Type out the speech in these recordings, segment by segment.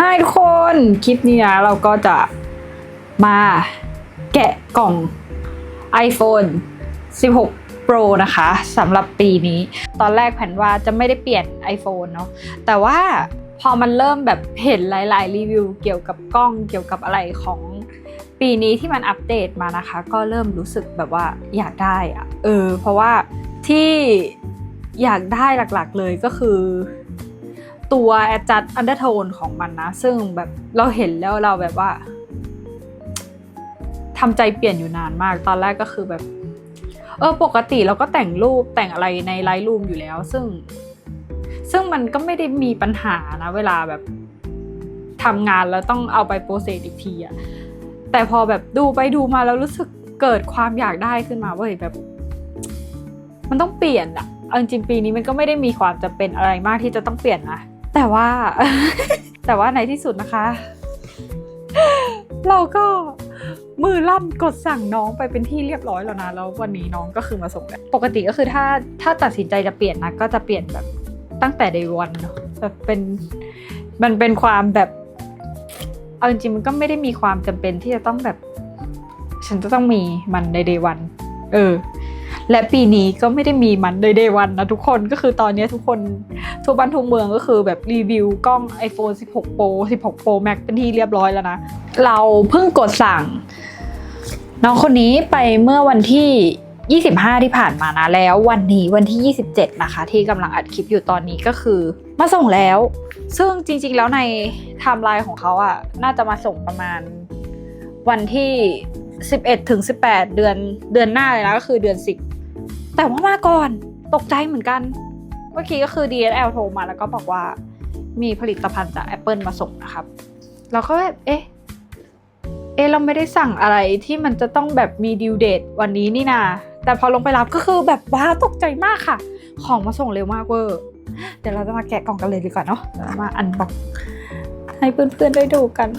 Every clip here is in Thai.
ห้ทุกคนคลิปนี้นะเราก็จะมาแกะกล่อง iPhone 16 Pro นะคะสำหรับปีนี้ ตอนแรกแผนว่าจะไม่ได้เปลี่ยน iPhone เนาะแต่ว่าพอมันเริ่มแบบเห็นหลาย ๆ รีวิวเกี่ยวกับกล้องเกี่ยวกับอะไรของปีนี้ที่มันอัปเดตมานะคะ ก็เริ่มรู้สึกแบบว่าอยากได้อะเออ เพราะว่าที่อยากได้หลัก ๆ เลยก็คือ ตัว adjust undertone ของมันนะ ซึ่งแบบเราเห็นแล้วเราแบบว่าทำใจเปลี่ยนอยู่นานมาก ตอนแรกก็คือแบบ เออปกติเราก็แต่งรูปแต่งอะไรในไลท์รูมอยู่แล้ว ซึ่ง ซึ่งมันก็ไม่ได้มีปัญหานะ เวลาแบบทำงานแล้วต้องเอาไปโปรเซสอีกทีอะแต่พอแบบดูไปดูมาแล้วรู้สึกเกิดความอยากได้ขึ้นมาเว้ยแบบ มันต้องเปลี่ยนอะเอาจริงปีนี้มันก็ไม่ได้มีความจำเป็นอะไรมากที่จะต้องเปลี่ยนนะ แต่ว่า แต่ว่าในที่สุดนะคะ เราก็มือลั่นกดสั่งน้องไปเป็นที่เรียบร้อยแล้วนะแล้ววันนี้น้องก็คือมาส่งแล้วปกติก็คือถ้าถ้าตัดสินใจจะเปลี่ยนนะก็จะเปลี่ยนแบบตั้งแต่ day one เนอะแบบเป็นมันเป็นความแบบเอาจริงๆมันก็ไม่ได้มีความจำเป็นที่จะต้องแบบ ฉันจะต้องมีมันใน day one เออ และปีนี้ก็ไม่ได้มีมันใน day one นะทุกคนก็คือตอนนี้ทุกคนทั่วบ้านทั่วเมืองก็คือแบบรีวิวกล้อง iPhone 16 Pro 16 Pro Max เป็นที่เรียบร้อยแล้วนะ เราเพิ่งกดสั่ง น้องคนนี้ไปเมื่อวันที่ 25 ที่ผ่านมานะ แล้ววันนี้วันที่ 27 นะคะ ที่กำลังอัดคลิปอยู่ตอนนี้ก็คือ มาส่งแล้ว ซึ่งจริงๆแล้วในไทม์ไลน์ของเขาอะน่าจะมาส่งประมาณวันที่ 11ถึง18 เดือนเดือนหน้าเลยนะก็คือเดือน 10 แต่ว่ามาก่อนตกใจเหมือนกัน เมื่อกี้ก็คือ DSL โทรมาแล้วก็บอกว่ามีผลิตภัณฑ์จาก Apple มาส่งนะครับ เราก็แบบเอ๊ะเอ๊ะเราไม่ได้สั่งอะไรที่มันจะต้องแบบมีดิวเดตวันนี้นี่นาแต่พอลงไปรับก็คือแบบว้าตกใจมากค่ะ ของมาส่งเร็วมากเวอร์เดี๋ยวเราจะมาแกะกล่องกันเลยดีกว่าเนาะมาอันบอกให้เพื่อนๆได้ดูกัน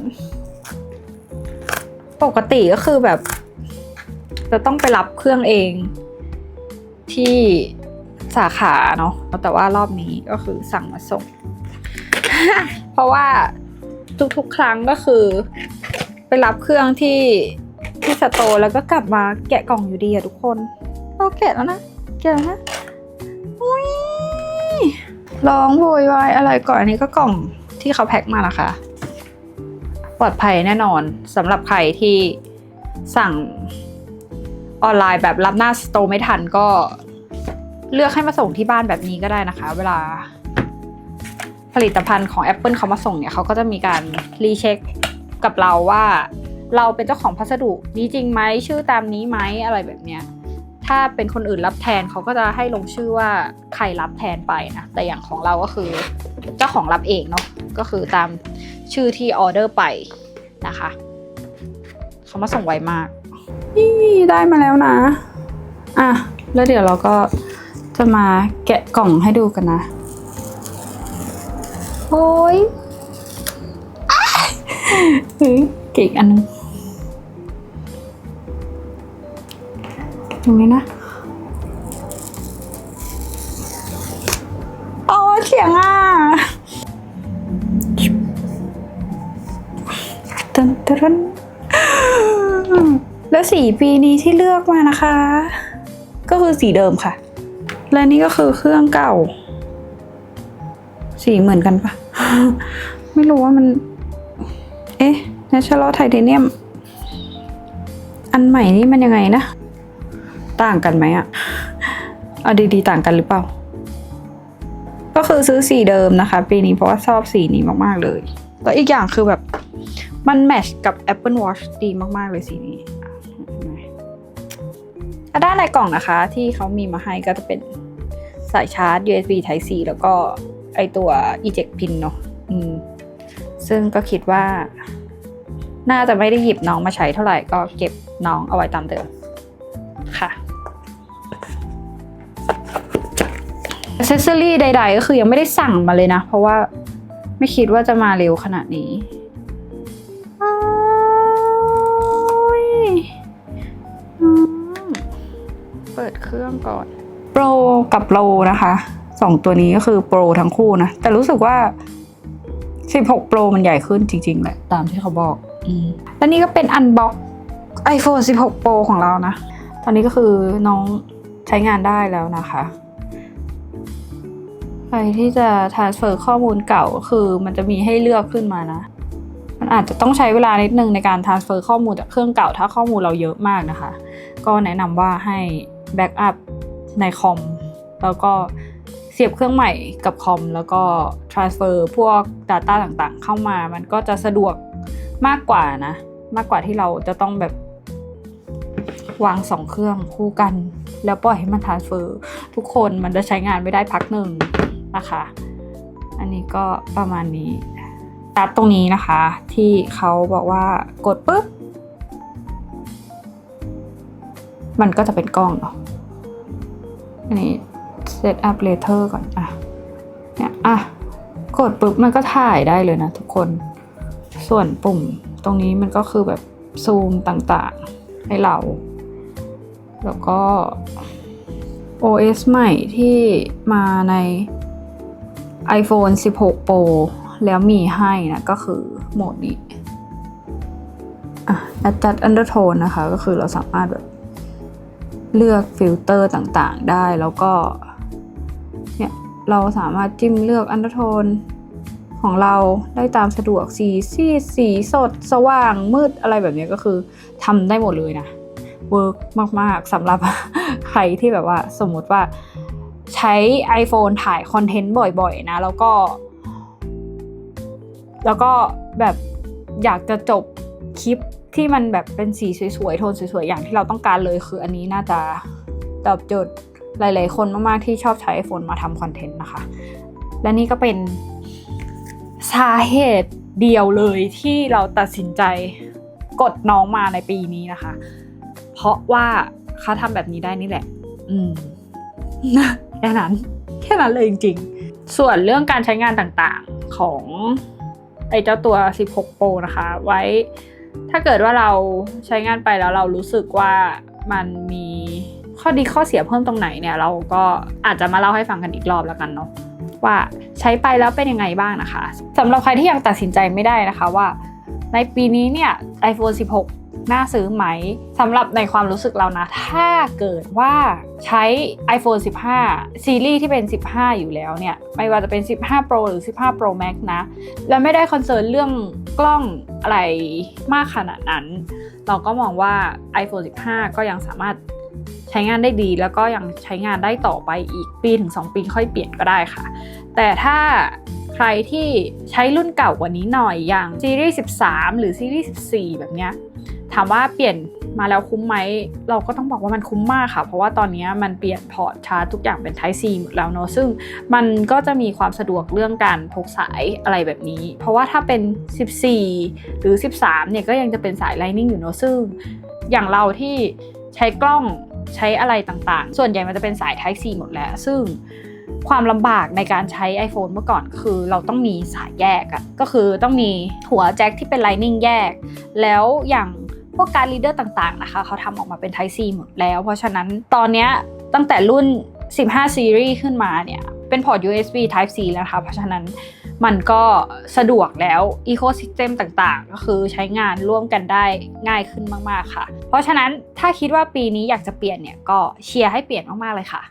ปกติก็คือแบบ จะต้องไปรับเครื่องเอง ที่สาขาเนาะแต่ว่ารอบนี้ก็คือสั่งมาส่ง เพราะว่าทุกๆ ครั้งก็คือ ไปรับเครื่องที่ที่สโตร์แล้วก็กลับมาแกะกล่องอยู่ดีอะทุกคนเราแกะแล้วนะแกะแล้วนะอุ้ยร้องโวยวายอะไรก่อนอันนี้ก็กล่องที่เขาแพ็คมานะคะปลอดภัยแน่นอนสำหรับใครที่สั่ง ออนไลน์แบบรับหน้าสโตร์ไม่ทันก็เลือกให้มาส่งที่บ้านแบบนี้ก็ได้นะคะ เวลาผลิตภัณฑ์ของ Apple เขามาส่งเนี่ยเขาก็จะมีการรีเช็คกับเราว่าเราเป็นเจ้าของพัสดุนี้จริงไหมชื่อตามนี้ไหมอะไรแบบเนี้ยถ้าเป็นคนอื่นรับแทนเขาก็จะให้ลงชื่อว่าใครรับแทนไปนะแต่อย่างของเราก็คือเจ้าของรับเองเนาะก็คือตามชื่อที่ออเดอร์ไปนะคะเขามาส่งไวมาก นี่ได้มาแล้วนะ อะ แล้วเดี๋ยวเราก็จะมาแกะกล่องให้ดูกันนะ โอ้ยเฮ้ยเก่งอันนึงตรงนี้นะ โอ้เสียงอะตึนตึน แล้วสีปีนี้ที่เลือกมานะคะ ก็คือสีเดิมค่ะ และนี่ก็คือเครื่องเก่า สีเหมือนกันปะไม่รู้ว่ามัน เอ๊ะ Natural Titanium อันใหม่นี่มันยังไงนะ ต่างกันไหมอะเอาดีๆ ต่างกันหรือเปล่า ก็คือซื้อสีเดิมนะคะ ปีนี้เพราะว่าชอบสีนี้มาก ๆ เลย แล้วอีกอย่างคือแบบมันแมชกับ Apple Watch ดีมาก ๆ เลยสีนี้ ด้านในกล่องนะคะที่เขามีมาให้ก็จะเป็นสายชาร์จ USB Type C แล้วก็ไอตัว eject pin เนาะอืมซึ่งก็คิดว่า น่าจะไม่ได้หยิบน้องมาใช้เท่าไหร่ก็เก็บน้องเอาไว้ตามเดิมค่ะอ c เซสซอรี่ใด ๆ ก็คือยังไม่ได้สั่งมาเลยนะ เพราะว่าไม่คิดว่าจะมาเร็วขนาดนี้ เปิดเครื่องก่อนโปรกับโปรนะคะสองตัวนี้ก็คือโปรทั้งคู่นะ แต่รู้สึกว่า 16 Pro มันใหญ่ขึ้นจริง ๆ แหละ ตามที่เขาบอกอืมแล้วนี่ก็เป็นอันบ็อก iPhone 16 Pro ของเรานะ ตอนนี้ก็คือน้องใช้งานได้แล้วนะคะ ใครที่จะ transfer ข้อมูลเก่าคือมันจะมีให้เลือกขึ้นมานะ มันอาจจะต้องใช้เวลานิดนึงในการ transfer ข้อมูลจากเครื่องเก่าถ้าข้อมูลเราเยอะมากนะคะ ก็แนะนำว่าให้ backup ในคอม แล้วก็เสียบเครื่องใหม่กับคอม แล้วก็ transfer พวก data ต่างๆ เข้ามามันก็จะสะดวกมากกว่านะ มากกว่าที่เราจะต้องแบบวางสองเครื่องคู่กัน แล้วปล่อยให้มัน transfer ทุกคนมันจะใช้งานไม่ได้พักหนึ่งนะคะ อันนี้ก็ประมาณนี้ตัดตรงนี้นะคะ ที่เขาบอกว่ากดปุ๊บ มันก็จะเป็นกล้องเนาะอันนี้ set up later ก่อน อะ เนี่ยอะ กดปุ๊บมันก็ถ่ายได้เลยนะทุกคน ส่วนปุ่มตรงนี้มันก็คือแบบซูมต่างๆ ให้เรา แล้วก็ OS ใหม่ที่มาใน iPhone 16 Pro แล้วมีให้นะก็คือโหมดนี้ อะ adjust undertone นะคะ ก็คือเราสามารถแบบ เลือกฟิลเตอร์ต่างๆได้แล้วก็เนี่ยเราสามารถจิ้มเลือกอันด r โทนของเราได้ตามสะดวกสีซีสีสดสว่างมืดอะไรแบบนี้ก็คือทำได้หมดเลยนะเวิร์กมากๆสำหรับใครที่แบบว่าสมมติว่าใช้ iPhone ถ่ายคอนเทนต์บ่อยๆนะ แล้วก็ แล้วก็แบบอยากจะจบคลิป ที่มันแบบเป็นสีสวยๆ โทนสวยๆ อย่างที่เราต้องการเลยคืออันนี้น่าจะตอบโจทย์หลายๆ คนมากๆ ที่ชอบใช้ iPhone มาทำคอนเทนต์นะคะ และนี่ก็เป็นสาเหตุเดียวเลยที่เราตัดสินใจกดน้องมาในปีนี้นะคะ เพราะว่าเขาทำแบบนี้ได้นี่แหละ อืมแค่นั้นแค่นั้นเลยจริง ๆ ส่วนเรื่องการใช้งานต่างๆของไอ้เจ้าตัว 16 Pro นะคะ ไว้ ถ้าเกิดว่าเราใช้งานไปแล้วเรารู้สึกว่ามันมีข้อดีข้อเสียเพิ่มตรงไหนเนี่ย เราก็อาจจะมาเล่าให้ฟังกันอีกรอบแล้วกันเนาะว่าใช้ไปแล้วเป็นยังไงบ้างนะคะสำหรับใครที่ยังตัดสินใจไม่ได้นะคะว่า ในปีนี้เนี่ย iPhone 16 น่าซื้อไหมสำหรับในความรู้สึกเรานะ ถ้าเกิดว่าใช้ iPhone 15 ซีรีส์ที่เป็น 15 อยู่แล้วเนี่ย ไม่ว่าจะเป็น 15 Pro หรือ 15 Pro Max นะ แล้วไม่ได้คอนเซิร์นเรื่องกล้องอะไรมากขนาดนั้น เราก็มองว่า iPhone 15 ก็ยังสามารถใช้งานได้ดีแล้วก็ยังใช้งานได้ต่อไปอีกปีถึง 2 ปีค่อยเปลี่ยนก็ได้ค่ะ แต่ถ้าใครที่ใช้รุ่นเก่ากว่านี้หน่อยอย่างซีรีส์ 13 หรือซีรีส์ 14 แบบเนี้ย ถามว่าเปลี่ยนมาแล้วคุ้มไหม เราก็ต้องบอกว่ามันคุ้มมากค่ะ เพราะว่าตอนนี้มันเปลี่ยนพอร์ตชาร์จทุกอย่างเป็น Type C หมดแล้วเนอะซึ่งมันก็จะมีความสะดวกเรื่องการพกสายอะไรแบบนี้ เพราะว่าถ้าเป็น 14 หรือ 13 เนี่ยก็ยังจะเป็นสาย Lightning อยู่เนอะซึ่ง อย่างเราที่ใช้กล้องใช้อะไรต่างๆ ส่วนใหญ่มันจะเป็นสาย Type C หมดแล้ว ซึ่งความลำบากในการใช้ iPhone เมื่อก่อนคือเราต้องมีสายแยกอะก็คือต้องมีหัวแจ็คที่เป็น Lightning แยก แล้วอย่าง วกการ reader ต่างๆนะคะเขาทำออกมาเป็น Type C หมดแล้ว เพราะฉะนั้นตอนนี้ตั้งแต่รุ่น 15 Series ขึ้นมาเนี่ยเป็นพอร์ต USB Type C แล้วนะคะเพราะฉะนั้นมันก็สะดวกแล้ว Ecosystem ต่างๆ ก็คือใช้งานร่วมกันได้ง่ายขึ้นมากๆค่ะ เพราะฉะนั้นถ้าคิดว่าปีนี้อยากจะเปลี่ยนเนี่ยก็เชียร์ให้เปลี่ยนมากๆเลยค่ะ